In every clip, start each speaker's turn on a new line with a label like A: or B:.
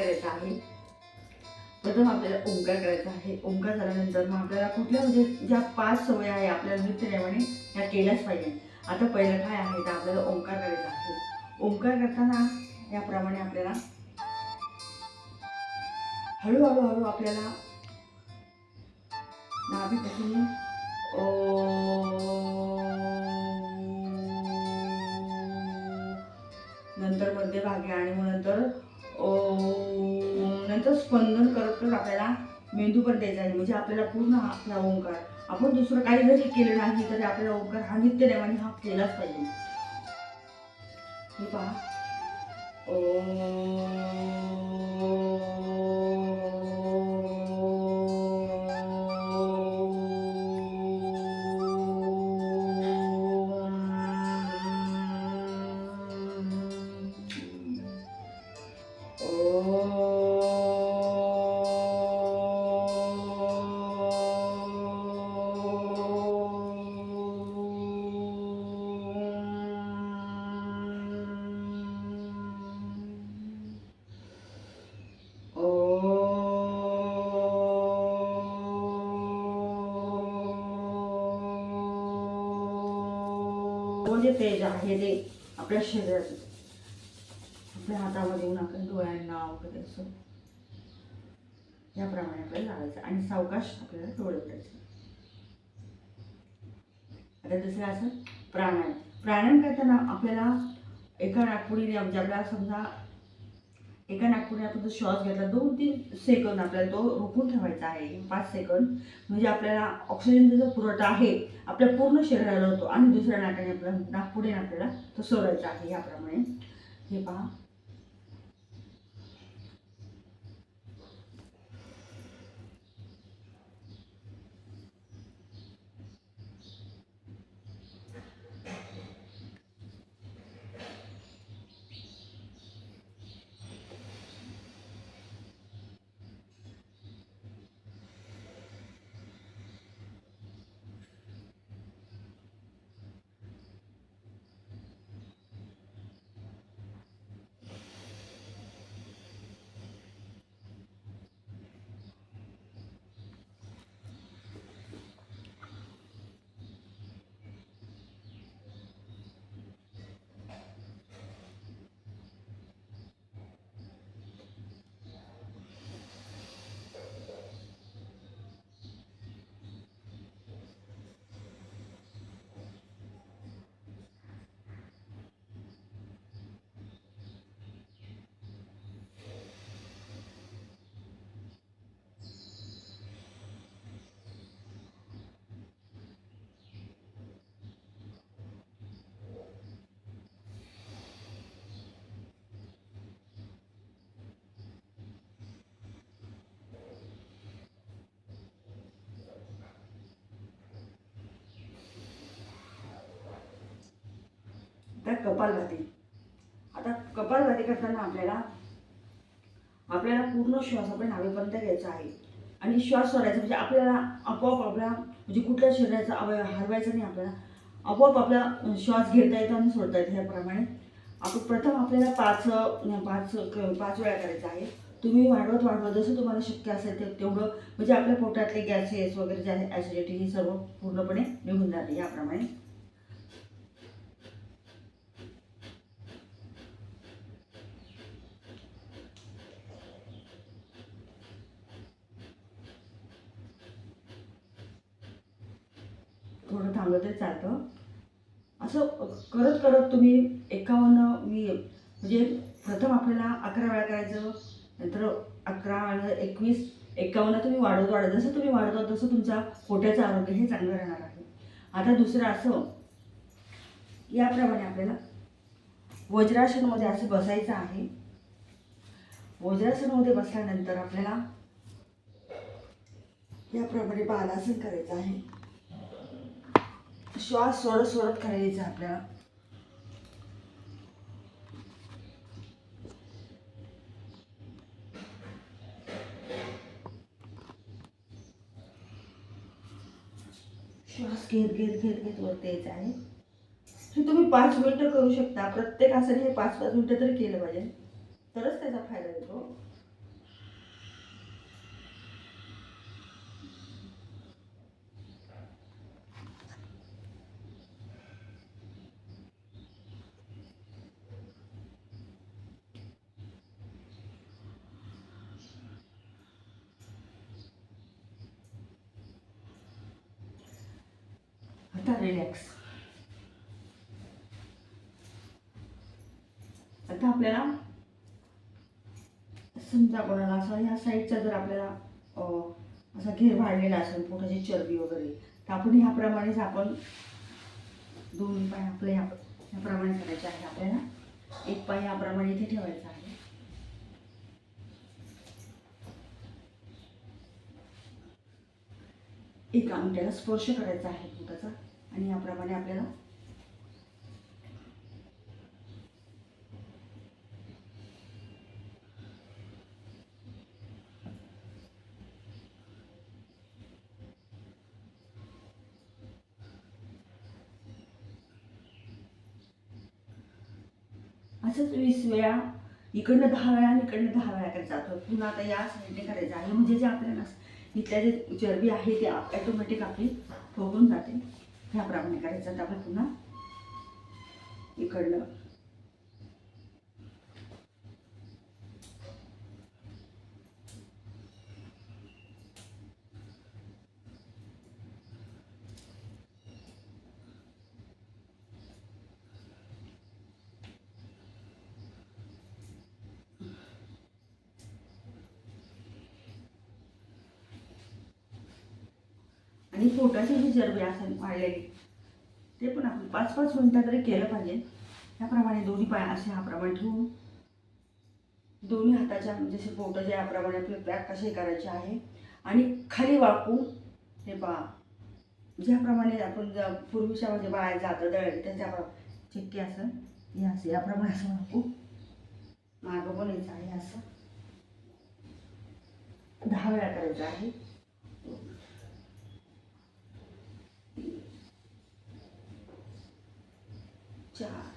A: करायचा आहे. प्रथम आपल्याला ओंकार करायचा आहे. ओंकार झाल्यानंतर मग आपल्याला कुठल्या म्हणजे ज्या पाच सवय आहे आपल्याला नृत्य ह्या केल्याच पाहिजे. आता पहिलं काय आहे? तर आपल्याला ओंकार करायचा आहे. ओंकार करताना याप्रमाणे आपल्याला हळूहळू हळू आपल्याला नाभीपासून ओ नंतर मध्यभागी आणि मग नंतर ओ नंतर स्पंदन करत करत आपल्याला मेंदू पण द्यायचा आहे. म्हणजे आपल्याला पूर्ण हा आपला ओंकार. आपण दुसरं काही जरी केलं नाही तरी आपल्याला ओंकार हा नित्य नेमाने हा केलाच पाहिजे. हे पहा. जे तेज आहे ते आपल्या शरीरात आपल्या हातामध्ये येऊन आपल्या डोळ्यांना वगैरे असं याप्रमाणे आपल्याला लावायचं आणि सावकाश आपल्याला डोळे उघडायचे. आता दुसरं असं प्राणायाम. प्राणायाम करताना आपल्याला एका नागपुडीने म्हणजे आपल्याला समजा एका नागपुडीने आपण जर श्वास घेतला दोन तीन सेकंद आपल्याला तो रोखून ठेवायचा आहे पाच सेकंद म्हणजे आपल्याला ऑक्सिजनचा जो पुरवठा आहे आपल्या पूर्ण शरीराला होतो. आणि दुसऱ्या नाकाने आपल्याला नागपुडीने आपल्याला तो सोडायचा आहे याप्रमाणे. हे पहा. तर कपालभाती आता कपालभाती करताना आपल्याला आपल्याला पूर्ण श्वास आपण नावेपर्यंत घ्यायचा आहे. आणि श्वास सोडायचा म्हणजे आपल्याला आपोआप आपला म्हणजे कुठल्या शरीराचा अवयव हरवायचा नाही आपल्याला आपोआप आपला श्वास घेता येतो आणि सोडता येतो ह्याप्रमाणे. आपण प्रथम आपल्याला पाच पाच पाच वेळा करायचं आहे. तुम्ही वाढवत वाढवत जसं तुम्हाला शक्य असेल ते तेवढं म्हणजे आपल्या पोटातले गॅसेस वगैरे जे आहे ॲसिडिटी ही सर्व पूर्णपणे निघून जाते याप्रमाणे. थोडं थांबलं तरी चालतं. असं करत करत तुम्ही एकावन्न मी म्हणजे प्रथम आपल्याला अकरा वेळा करायचं नंतर अकरा आणि एकवीस एकावन्न तुम्ही वाढवत वाढत जसं तुम्ही वाढवता तसं तुमचा पोट्याचं आरोग्य हे चांगलं राहणार आहे. आता दुसरं असं याप्रमाणे आपल्याला वज्रासनमध्ये असं बसायचं आहे. वज्रासनमध्ये बसल्यानंतर आपल्याला याप्रमाणे बालासन करायचं आहे. श्वास सोडत सोडत करायचा आपल्याला. श्वास घेत घेत घेत घेत वरती यायचा आहे हे तुम्ही पाच मिनटं करू शकता. प्रत्येक असं हे पाच पाच मिनटं तरी केलं पाहिजे. तरच त्याचा फायदा आता रिलॅक्स आता आपल्याला समजा कोणाला असा या साईडचा जर आपल्याला असा घेर वाढलेला असेल पोटाची चरबी वगैरे तर आपण ह्याप्रमाणेच आपण दोन पाय आपले ह्या ह्याप्रमाणे करायचे आहे. आपल्याला एक पाय याप्रमाणे इथे ठेवायचा आहे. एका अंगठ्याला स्पर्श करायचा आहे पोटाचा. आणि याप्रमाणे आपल्याला असंच वीस वेळा इकडनं दहा वेळा आणि इकडनं दहा वेळा करायचं जातो. पुन्हा आता या साईडने करायचं आहे. म्हणजे जे आपल्याला इथल्या जे चरबी आहे ते ॲटोमॅटिक आपली फुगून जाते. ह्याप्रमाणे करायचं तर आपण पुन्हा इकडलं. आणि पोटाची जी चरबी असेल वाढलेली ते पण आपण पाच पाच मिनटं तरी केलं पाहिजे. त्याप्रमाणे दोन्ही पाय असे ह्याप्रमाणे ठेवून दोन्ही हाताच्या म्हणजे पोटाच्या याप्रमाणे आपले बॅक कसे करायचे आहे. आणि खाली वाकून हे बा ज्याप्रमाणे आपण ज- पूर्वीच्या म्हणजे बाया जातं दळ त्याच्याप्रमाणे चिक्की असं हे असं याप्रमाणे असं वाकू. मागं पण यायचं आहे असं. दहा वेळा करायचं आहे. चार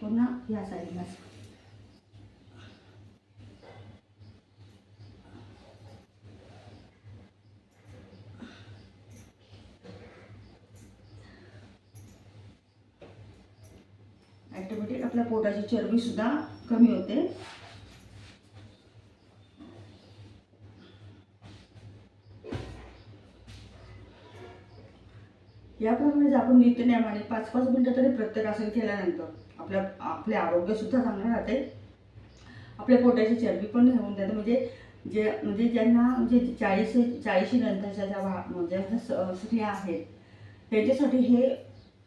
A: पुन्हा या साईडला. ॲटोमॅटिक आपल्या पोटाची चरबी सुद्धा कमी होते. याप्रमाणे जर आपण नित्यनेमाने पाच पाच मिनटं तरी प्रत्येक आसन केल्यानंतर आपल्या आपले आरोग्य सुद्धा चांगलं राहते. आपल्या पोटाची चरबी पण होऊन जाते. म्हणजे जे म्हणजे ज्यांना म्हणजे चाळीस चाळीशी नंतरच्या ज्या भा म्हणजे ज्या स- स्त्रिया आहेत त्यांच्यासाठी हे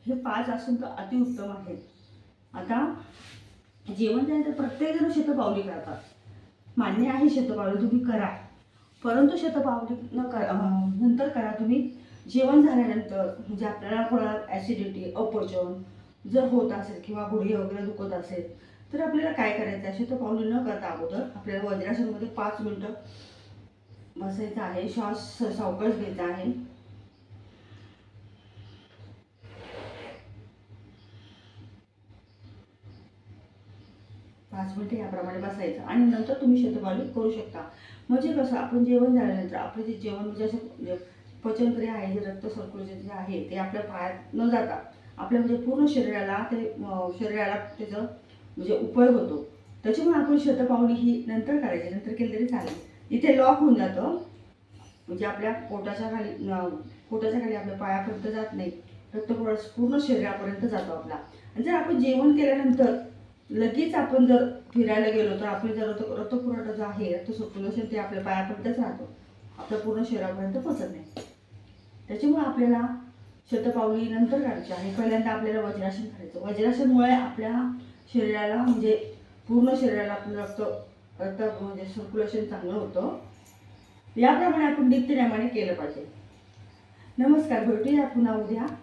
A: हे पाच आसन तर अतिउत्तम आहेत आता जेवण त्यानंतर प्रत्येकजण शतपावली करतात. मान्य आहे शतपावली तुम्ही करा. परंतु शतपावली न कर नंतर करा तुम्ही. जेवण झाल्यानंतर म्हणजे आपल्याला कोणाला ॲसिडिटी अपचन जर होत असेल किंवा गुडघे वगैरे दुखत असेल तर आपल्याला काय करायचं? आहे पाऊल न करता अगोदर आपल्याला वज्रासनमध्ये पाच मिनटं बसायचं आहे. श्वास सावकाश घ्यायचा आहे. पाच मिनटं याप्रमाणे बसायचं आणि नंतर तुम्ही शतपालू करू शकता. म्हणजे कसं? आपण जेवण झाल्यानंतर आपलं जे जेवण म्हणजे असं म्हणजे पचनक्रिया आहे जे रक्त सर्क्युलेशन जे आहे ते आपल्या पायात न जाता आपल्या म्हणजे पूर्ण शरीराला ते शरीराला त्याचं म्हणजे उपयोग होतो. त्याच्यामुळे आपण शतपावली ही नंतर करायची नंतर केली तरी चालेल. इथे लॉक होऊन जातं. म्हणजे आपल्या पोटाच्या खाली पोटाच्या खाली आपल्या पायापर्यंत जात नाही. रक्तपुरवठा पूर्ण शरीरापर्यंत जातो आपला. आणि जर आपण जेवण केल्यानंतर लगेच आपण जर फिरायला गेलो तर आपले जर रक्तपुरवठा जो आहे रक्त सर्क्युलेशन ते आपल्या पायापर्यंतच राहतो. आपल्या पूर्ण शरीरापर्यंत पोचत नाही. त्याच्यामुळे आपल्याला शतपावली नंतर करायची आणि पहिल्यांदा आपल्याला वज्रासन करायचं वज्रासनमुळे आपल्या शरीराला म्हणजे पूर्ण शरीराला आपलं रक्त रक्त म्हणजे सर्क्युलेशन चांगलं होतं. याप्रमाणे आपण नित्यनेमाने केलं पाहिजे. नमस्कार भेटूया पुन्हा उद्या.